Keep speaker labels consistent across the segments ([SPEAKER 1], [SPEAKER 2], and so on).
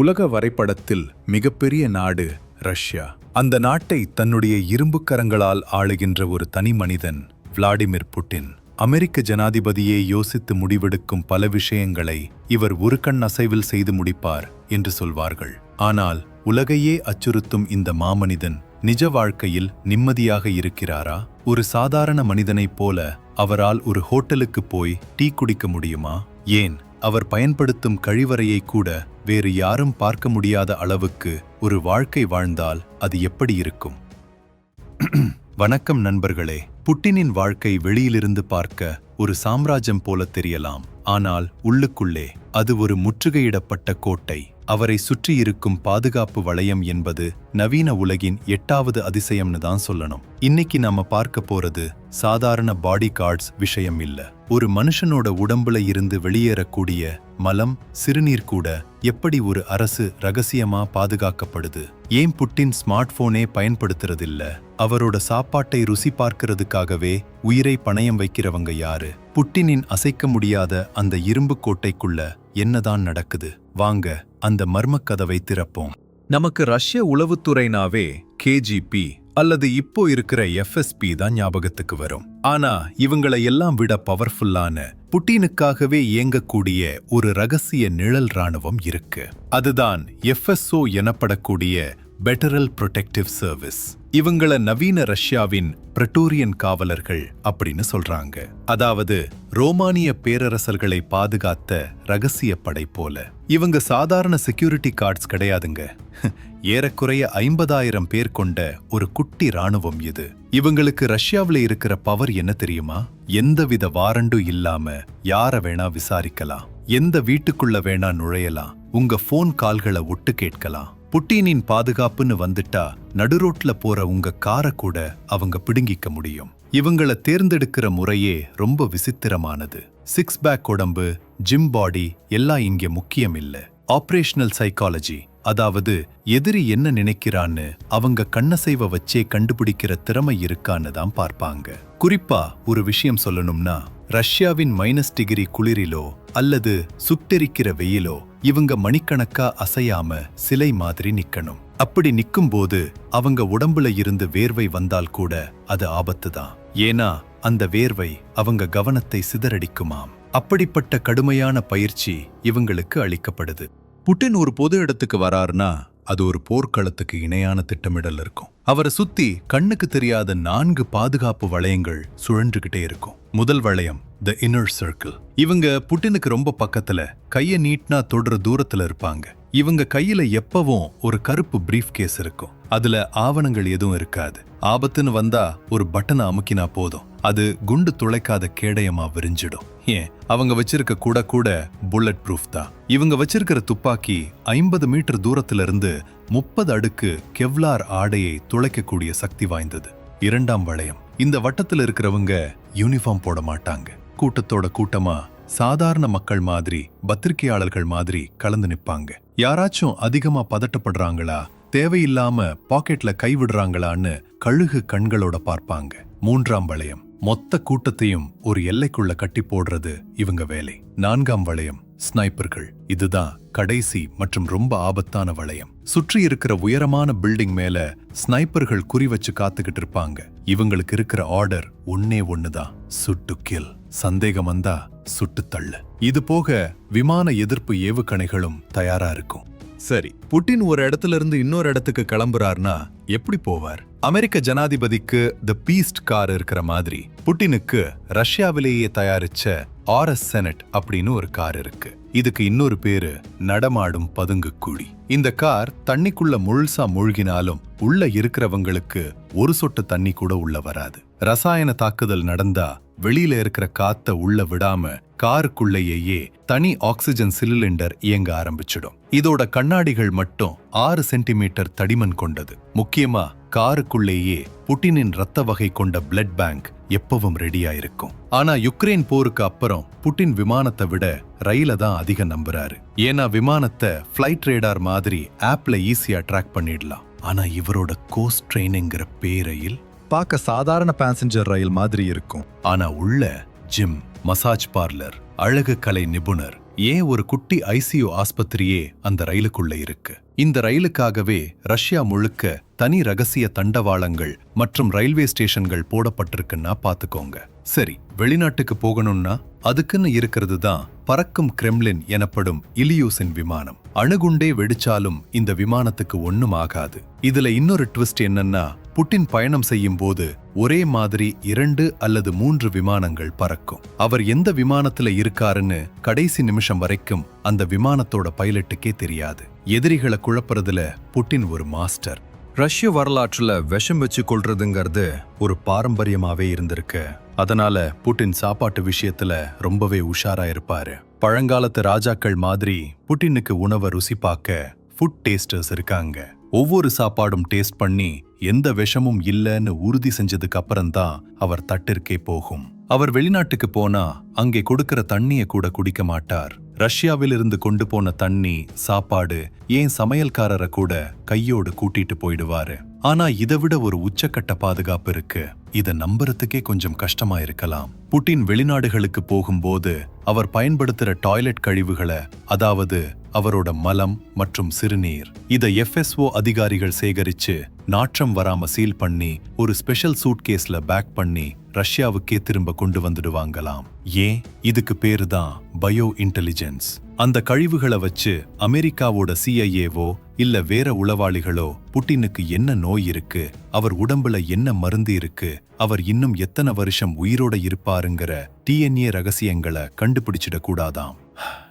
[SPEAKER 1] உலக வரைபடத்தில் மிகப்பெரிய நாடு ரஷ்யா. அந்த நாட்டை தன்னுடைய இரும்பு கரங்களால் ஆளுகின்ற ஒரு தனி மனிதன் விளாடிமிர் புட்டின். அமெரிக்க ஜனாதிபதியே யோசித்து முடிவெடுக்கும் பல விஷயங்களை இவர் ஒரு கண் அசைவில் செய்து முடிப்பார் என்று சொல்வார்கள். ஆனால் உலகையே அச்சுறுத்தும் இந்த மாமனிதன் நிஜ வாழ்க்கையில் நிம்மதியாக இருக்கிறாரா? ஒரு சாதாரண மனிதனைப் போல அவரால் ஒரு ஹோட்டலுக்கு போய் டீ குடிக்க முடியுமா? ஏன்? அவர் பயன்படுத்தும் கழிவறையை கூட வேறு யாரும் பார்க்க முடியாத அளவுக்கு ஒரு வாழ்க்கை வாழ்ந்தால் அது எப்படி இருக்கும்? வணக்கம் நண்பர்களே. புட்டினின் வாழ்க்கை வெளியிலிருந்து பார்க்க ஒரு சாம்ராஜ்யம் போல தெரியலாம். ஆனால் உள்ளுக்குள்ளே அது ஒரு முற்றுகையிடப்பட்ட கோட்டை. அவரை சுற்றியிருக்கும் பாதுகாப்பு வளையம் என்பது நவீன உலகின் எட்டாவது அதிசயம்னு தான் சொல்லணும். இன்னைக்கு நாம பார்க்க போறது சாதாரண பாடி கார்ட்ஸ் விஷயம் இல்ல. ஒரு மனுஷனோட உடம்புல இருந்து வெளியேறக்கூடிய மலம் சிறுநீர் கூட எப்படி ஒரு அரசு ரகசியமா பாதுகாக்கப்படுது? ஏன் புட்டின் ஸ்மார்ட் போனே பயன்படுத்துறதில்ல? அவரோட சாப்பாட்டை ருசி பார்க்கறதுக்காகவே உயிரை பணயம் வைக்கிறவங்க யாரு? புட்டினின் அசைக்க முடியாத அந்த இரும்பு கோட்டைக்குள்ள என்னதான் நடக்குது? வாங்க அந்த மர்மக் கதவை திறப்போம். நமக்கு ரஷ்ய உளவுத்துறைனாவே கேஜிபி அல்லது இப்போ இருக்கிற எஃப்எஸ்பி தான் ஞாபகத்துக்கு வரும். ஆனா இவங்களை எல்லாம் விட பவர்ஃபுல்லான புட்டினுக்காகவே இயங்கக்கூடிய ஒரு ரகசிய நிழல் ராணுவம் இருக்கு. அதுதான் எஃப்எஸ்ஓ எனப்படக்கூடிய பெட்டரல் ப்ரொடெக்டிவ் சர்வீஸ் இவங்கள நவீன ரஷ்யாவின் பிரட்டோரியன் காவலர்கள் அப்படின்னு சொல்றாங்க. அதாவது ரோமானிய பேரரசர்களை பாதுகாத்த ரகசிய படை போல. இவங்க சாதாரண செக்யூரிட்டி கார்ட்ஸ் கிடையாதுங்க. ஏறக்குறைய ஐம்பதாயிரம் பேர் கொண்ட ஒரு குட்டி ராணுவம் இது. இவங்களுக்கு ரஷ்யாவுல இருக்கிற பவர் என்ன தெரியுமா? எந்தவித வாரண்டும் இல்லாம யார வேணா விசாரிக்கலாம். எந்த வீட்டுக்குள்ள வேணா நுழையலாம். உங்க போன் கால்களை ஒட்டு கேட்கலாம். புட்டினின் பாதுகாப்புன்னு வந்துட்டா நடுரோட்ல போற உங்க காரை கூட அவங்க பிடுங்கிக்க முடியும். இவங்கள தேர்ந்தெடுக்கிற முறையே ரொம்ப விசித்திரமானது. சிக்ஸ் பேக் உடம்பு ஜிம் பாடி எல்லாம் இங்க முக்கியம் இல்ல ஆபரேஷனல் சைக்காலஜி அதாவது எதிரி என்ன நினைக்கிறான்னு அவங்க கண்ணசைவ வச்சே கண்டுபிடிக்கிற திறமை இருக்கான்னு தான் பார்ப்பாங்க. குறிப்பா ஒரு விஷயம் சொல்லணும்னா ரஷ்யாவின் மைனஸ் டிகிரி குளிரிலோ அல்லது சுட்டெரிக்கிற வெயிலோ இவங்க மணிக்கணக்கா அசையாம சிலை மாதிரி நிக்கணும். அப்படி நிக்கும்போது அவங்க உடம்புல இருந்து வேர்வை வந்தால் கூட அது ஆபத்து தான் ஏன்னா அந்த வேர்வை அவங்க கவனத்தை சிதறடிக்குமாம். அப்படிப்பட்ட கடுமையான பயிற்சி இவங்களுக்கு அளிக்கப்படுது. புட்டின் ஒரு பொது இடத்துக்கு வராருன்னா அது ஒரு போர்க்களத்துக்கு இணையான திட்டமிடல் இருக்கும். அவரை சுத்தி கண்ணுக்கு தெரியாத நான்கு பாதுகாப்பு வளையங்கள் சுழன்றுகிட்டே இருக்கும். முதல் வளையம் த இன்னர் சர்க்கிள் இவங்க புட்டினுக்கு ரொம்ப பக்கத்துல கையை நீட்னா தொடுற தூரத்துல இருப்பாங்க. இவங்க கையில எப்பவும் ஒரு கருப்பு பிரீஃப் கேஸ் இருக்கும். அதுல ஆவணங்கள் எதுவும் இருக்காது. ஆபத்துன்னு வந்தா ஒரு பட்டனை அமுக்கினா போதும். அது குண்டு துளைக்காத கேடயமா விரிஞ்சிடும். ஏன்? அவங்க வச்சிருக்க கூட கூட புல்லட் ப்ரூஃப் தான். இவங்க வச்சிருக்கிற துப்பாக்கி ஐம்பது மீட்டர் தூரத்துல இருந்து முப்பது அடுக்கு கெவ்லார் ஆடையை துளைக்கக்கூடிய சக்தி வாய்ந்தது. இரண்டாம் வளையம். இந்த வட்டத்துல இருக்கிறவங்க யூனிஃபார்ம் போட மாட்டாங்க. கூட்டத்தோட கூட்டமா சாதாரண மக்கள் மாதிரி பத்திரிகையாளர்கள் மாதிரி கலந்து நிப்பாங்க. யாராச்சும் அதிகமா பதட்டப்படுறாங்களா தேவையில்லாம பாக்கெட்ல கைவிடுறாங்களான்னு கழுகு கண்களோட பார்ப்பாங்க. மூன்றாம் வளையம். மொத்த கூட்டத்தையும் ஒரு எல்லைக்குள்ள கட்டி போடுறது இவங்க வேலை. நான்காம் வளையம். ஸ்னைப்பர்கள். இதுதான் கடைசி மற்றும் ரொம்ப ஆபத்தான வளையம். சுற்றி இருக்கிற உயரமான பில்டிங் மேல ஸ்னைப்பர்கள் குறி வச்சு காத்துக்கிட்டு இருப்பாங்க. இவங்களுக்கு இருக்கிற ஆர்டர் ஒன்னே ஒண்ணுதான். சுட்டு கில். சந்தேகம் வந்தா சுட்டு தள்ளு இது போக விமான எதிர்ப்பு ஏவுகணைகளும் தயாரா இருக்கும். சரி புட்டின் ஒரு இடத்துல இருந்து இன்னொரு இடத்துக்கு கிளம்புறார்னா எப்படி போவார்? அமெரிக்க ஜனாதிபதிக்கு த பீஸ்ட் கார் இருக்கிற மாதிரி புட்டினுக்கு ரஷ்யாவிலேயே தயாரிச்ச ஆர்எஸ் செனட் அப்படின்னு ஒரு கார் இருக்கு. இதுக்கு இன்னொரு பேரு நடமாடும் பதுங்கு குழி இந்த கார் தண்ணிக்குள்ள முழுசா மூழ்கினாலும் உள்ள இருக்கிறவங்களுக்கு ஒரு சொட்டு தண்ணி கூட உள்ள வராது. ரசாயன தாக்குதல் நடந்தா வெளியில இருக்கிற காத்த உள்ள விடாம காருக்குள்ளேயே தனி ஆக்சிஜன் சிலிண்டர் இயங்க ஆரம்பிச்சிடும். இதோட கண்ணாடிகள் மட்டும் ஆறு சென்டிமீட்டர் தடிமன் கொண்டது. முக்கியமா காருக்குள்ளேயே புட்டினின் ரத்த வகை கொண்ட பிளட் பேங்க் எப்பவும் ரெடியா இருக்கும் ஆனா யுக்ரைன் போருக்கு அப்புறம் புட்டின் விமானத்தை விட ரயில தான் அதிகம் நம்புறாரு. ஏன்னா விமானத்தை ஃப்ளைட் ரேடார் மாதிரி ஆப்ல ஈஸியா ட்ராக் பண்ணிடலாம். ஆனா இவரோட கோஸ்ட் ட்ரெயினுங்கிற பேரையில் பார்க்க சாதாரண பேசஞ்சர் ரயில் மாதிரி இருக்கும். ஆனா உள்ள ஜிம் மசாஜ் பார்லர் அழகு கலை நிபுணர் ஏன் ஒரு குட்டி ஐசியு ஆஸ்பத்திரியே அந்த ரயிலுக்குள்ள இருக்கு. இந்த ரயிலுக்காகவே ரஷ்யா முழுக்க தனி ரகசிய தண்டவாளங்கள் மற்றும் ரயில்வே ஸ்டேஷன்கள் போடப்பட்டிருக்குன்னா பாத்துக்கோங்க. சரி வெளிநாட்டுக்கு போகணும்னா அதுக்குன்னு இருக்கிறது தான் பறக்கும் கிரெம்லின் எனப்படும் இலியூசின் விமானம். அணுகுண்டே வெடிச்சாலும் இந்த விமானத்துக்கு ஒண்ணும் ஆகாது இதுல இன்னொரு ட்விஸ்ட் என்னன்னா புட்டின் பயணம் செய்யும் போது ஒரே மாதிரி இரண்டு அல்லது மூன்று விமானங்கள் பறக்கும். அவர் எந்த விமானத்துல இருக்காருன்னு கடைசி நிமிஷம் வரைக்கும் அந்த விமானத்தோட பைலட்டுக்கே தெரியாது. எதிரிகளை குழப்புறதுல புட்டின் ஒரு மாஸ்டர். ரஷ்ய வரலாற்றுல விஷம் வச்சு கொள்றதுங்கிறது ஒரு பாரம்பரியமாவே இருந்திருக்கு. அதனால புட்டின் சாப்பாட்டு விஷயத்துல ரொம்பவே உஷாரா இருப்பாரு. பழங்காலத்து ராஜாக்கள் மாதிரி புட்டினுக்கு உணவை ருசி பார்க்க ஃபுட் டேஸ்டர்ஸ் இருக்காங்க. ஒவ்வொரு சாப்பாடும் டேஸ்ட் பண்ணி எந்த விஷமும் இல்லைன்னு உறுதி செஞ்சதுக்கு அப்புறம்தான் அவர் தட்டிற்கே போகும். அவர் வெளிநாட்டுக்கு போனா அங்கே கொடுக்கிற தண்ணிய கூட குடிக்க மாட்டார். ரஷ்யாவிலிருந்து கொண்டு போன தண்ணி சாப்பாடு ஏன் சமையல்காரரை கூட கையோடு கூட்டிட்டு போயிடுவாரு? ஆனா இதை விட ஒரு உச்சக்கட்ட பாதுகாப்பு இருக்கு. இதை நம்புறதுக்கே கொஞ்சம் கஷ்டமா இருக்கலாம். புட்டின் வெளிநாடுகளுக்கு போகும்போது அவர் பயன்படுத்துற டாய்லெட் கழிவுகளை அதாவது அவரோட மலம் மற்றும் சிறுநீர். இத எஃப்எஸ்ஓ அதிகாரிகள் சேகரிச்சு நாற்றம் வராம சீல் பண்ணி ஒரு ஸ்பெஷல் சூட்கேஸ்ல பேக் பண்ணி ரஷ்யாவுக்கே திரும்ப கொண்டு வந்துடுவாங்களாம். ஏன்? இதுக்கு பேரு தான் பயோ இன்டெலிஜென்ஸ் அந்த கழிவுகளை வச்சு அமெரிக்காவோட சிஐஏவோ இல்ல வேற உளவாளிகளோ புட்டினுக்கு என்ன நோய் இருக்கு அவர் உடம்புல என்ன மருந்து இருக்கு அவர் இன்னும் எத்தனை வருஷம் உயிரோட இருப்பாருங்கிற டிஎன்ஏ ரகசியங்களை கண்டுபிடிச்சிடக்கூடாதாம்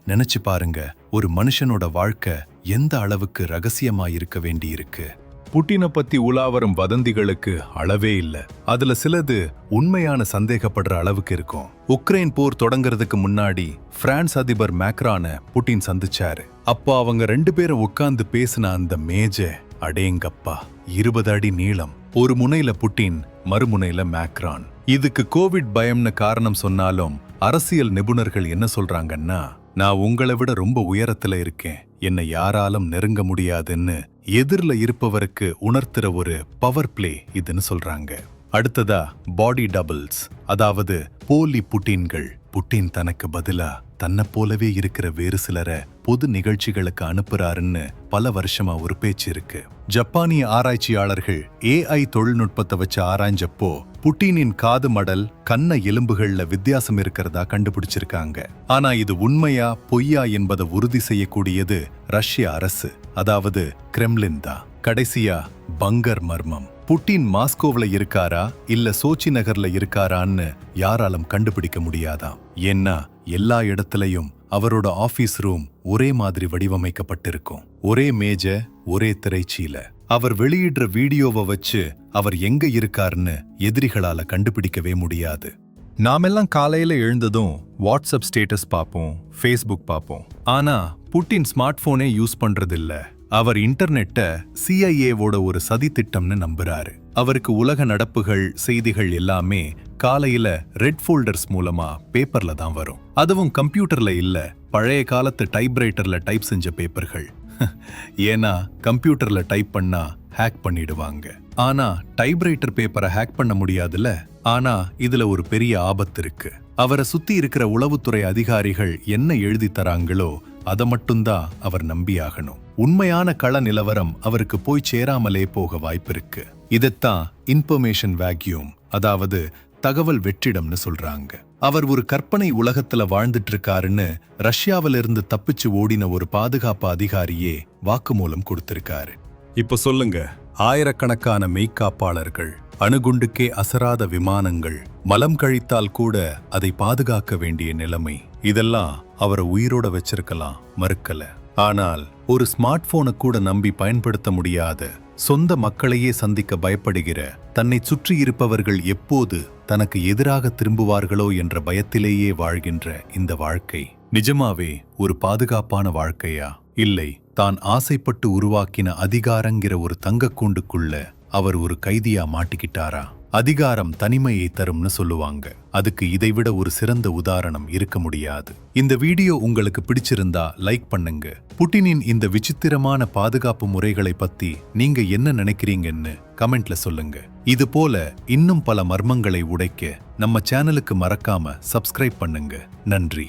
[SPEAKER 1] நினைச்சு பாருங்க ஒரு மனுஷனோட வாழ்க்கை எந்த அளவுக்கு ரகசியமா இருக்க வேண்டியிருக்கு. புட்டினை பத்தி உலாவரும் வதந்திகளுக்கு அளவே இல்ல. அதுல சிலது உண்மையான சந்தேகப்படுற அளவுக்கு இருக்கும். உக்ரைன் போர் தொடங்குறதுக்கு முன்னாடி பிரான்ஸ் அதிபர் மேக்ரான புட்டின் சந்திச்சாரு. அப்போ அவங்க ரெண்டு பேரும் உட்கார்ந்து பேசின அந்த மேஜ அடேங்கப்பா இருபது அடி நீளம். ஒரு முனையில புட்டின் மறுமுனையில மேக்ரான். இதுக்கு கோவிட் பயம்னு காரணம் சொன்னாலும் அரசியல் நிபுணர்கள் என்ன சொல்றாங்கன்னா நான் உங்களை விட ரொம்ப உயரத்துல இருக்கேன். என்னை யாராலும் நெருங்க முடியாதுன்னு எதிரில் இருப்பவருக்கு உணர்த்துற ஒரு பவர் பிளே இதுன்னு சொல்றாங்க. அடுத்ததா பாடி டபுள்ஸ் அதாவது போலி புட்டின்கள். புட்டின் தனக்கு பதிலா தன்னை போலவே இருக்கிற வேறு சிலரை பொது நிகழ்ச்சிகளுக்கு அனுப்புறாருன்னு பல வருஷமா ஒரு பேச்சு இருக்கு. ஜப்பானிய ஆராய்ச்சியாளர்கள் ஏஐ தொழில்நுட்பத்தை வச்சு ஆராய்ஞ்சப்போ புட்டினின் காது மடல் கன்ன எலும்புகள்ல வித்தியாசம் இருக்கிறதா கண்டுபிடிச்சிருக்காங்க. ஆனா இது உண்மையா பொய்யா என்பதை உறுதி செய்யக்கூடியது ரஷ்ய அரசு அதாவது கிரெம்லின் தான். கடைசியா பங்கர் மர்மம். புட்டின் மாஸ்கோவ்ல இருக்காரா இல்ல சோச்சி நகர்ல இருக்காரான்னு யாராலும் கண்டுபிடிக்க முடியாதாம். ஏன்னா எல்லா இடத்துலயும் அவரோட ஆபீஸ் ரூம் ஒரே மாதிரி வடிவமைக்கப்பட்டிருக்கும். ஒரே மேஜ ஒரே திரைச்சீல. அவர் வெளியிடுற வீடியோவை வச்சு அவர் எங்க இருக்காருன்னு எதிரிகளால கண்டுபிடிக்கவே முடியாது. நாமெல்லாம் காலையில எழுந்ததும் வாட்ஸ்அப் ஸ்டேட்டஸ் பார்ப்போம் ஃபேஸ்புக் பார்ப்போம். ஆனா புட்டின் ஸ்மார்ட் போனே யூஸ் பண்றதில்ல. அவர் இன்டர்நெட்ட சிஐஏவோட ஒரு சதி திட்டம்னு நம்புறாரு. அவருக்கு உலக நடப்புகள் செய்திகள் எல்லாமே காலையில ரெட் ஃபோல்டர்ஸ் மூலமா பேப்பர்ல தான் வரும். அதுவும் கம்ப்யூட்டர்ல இல்ல பழைய காலத்து டைப்ரைட்டர்ல டைப் செஞ்ச பேப்பர்கள் ஏன்னா கம்ப்யூட்டர்ல டைப் பண்ணா ஹேக் பண்ணிடுவாங்க. ஆனா டைப்ரைட்டர் பேப்பரை ஹேக் பண்ண முடியாதுல ஆனா இதுல ஒரு பெரிய ஆபத்து இருக்கு. அவரை சுத்தி இருக்கிற உளவுத்துறை அதிகாரிகள் என்ன எழுதி தராங்களோ அதை மட்டும்தான் அவர் நம்பியாகணும். உண்மையான கள நிலவரம் அவருக்கு போய் சேராமலே போக வாய்ப்பிருக்கு இதைத்தான் இன்ஃபர்மேஷன் வேக்யூம் அதாவது தகவல் வெற்றிடம்னு சொல்றாங்க. அவர் ஒரு கற்பனை உலகத்துல வாழ்ந்துட்டு இருக்காருன்னு ரஷ்யாவில இருந்து தப்பிச்சு ஓடின ஒரு பாதுகாப்பு அதிகாரியே வாக்குமூலம் கொடுத்திருக்காரு. இப்ப சொல்லுங்க ஆயிரக்கணக்கான மெய்க்காப்பாளர்கள் அணுகுண்டுக்கே அசராத விமானங்கள் மலம் கழித்தால் கூட அதை பாதுகாக்க வேண்டிய நிலைமை. இதெல்லாம் அவரை உயிரோட வச்சிருக்கலாம் மறுக்கல. ஆனால் ஒரு ஸ்மார்ட் போனை கூட நம்பி பயன்படுத்த முடியாத சொந்த மக்களையே சந்திக்க பயப்படுகிற தன்னை சுற்றியிருப்பவர்கள் எப்போது தனக்கு எதிராக திரும்புவார்களோ என்ற பயத்திலேயே வாழ்கின்ற இந்த வாழ்க்கை. நிஜமாவே ஒரு பாதுகாப்பான வாழ்க்கையா? இல்லை தான் ஆசைப்பட்டு உருவாக்கின அதிகாரங்கிற ஒரு தங்கக் கூண்டுக்குள்ள அவர் ஒரு கைதியா மாட்டிக்கிட்டாரா? அதிகாரம் தனிமையை தரும்னு சொல்லுவாங்க. அதுக்கு இதைவிட ஒரு சிறந்த உதாரணம் இருக்க முடியாது. இந்த வீடியோ உங்களுக்கு பிடிச்சிருந்தா லைக் பண்ணுங்க. புட்டினின் இந்த விசித்திரமான பாதுகாப்பு முறைகளை பத்தி நீங்க என்ன நினைக்கிறீங்கன்னு கமெண்ட்ல சொல்லுங்க. இது போல இன்னும் பல மர்மங்களை உடைக்க நம்ம சேனலுக்கு மறக்காம சப்ஸ்கிரைப் பண்ணுங்க. நன்றி.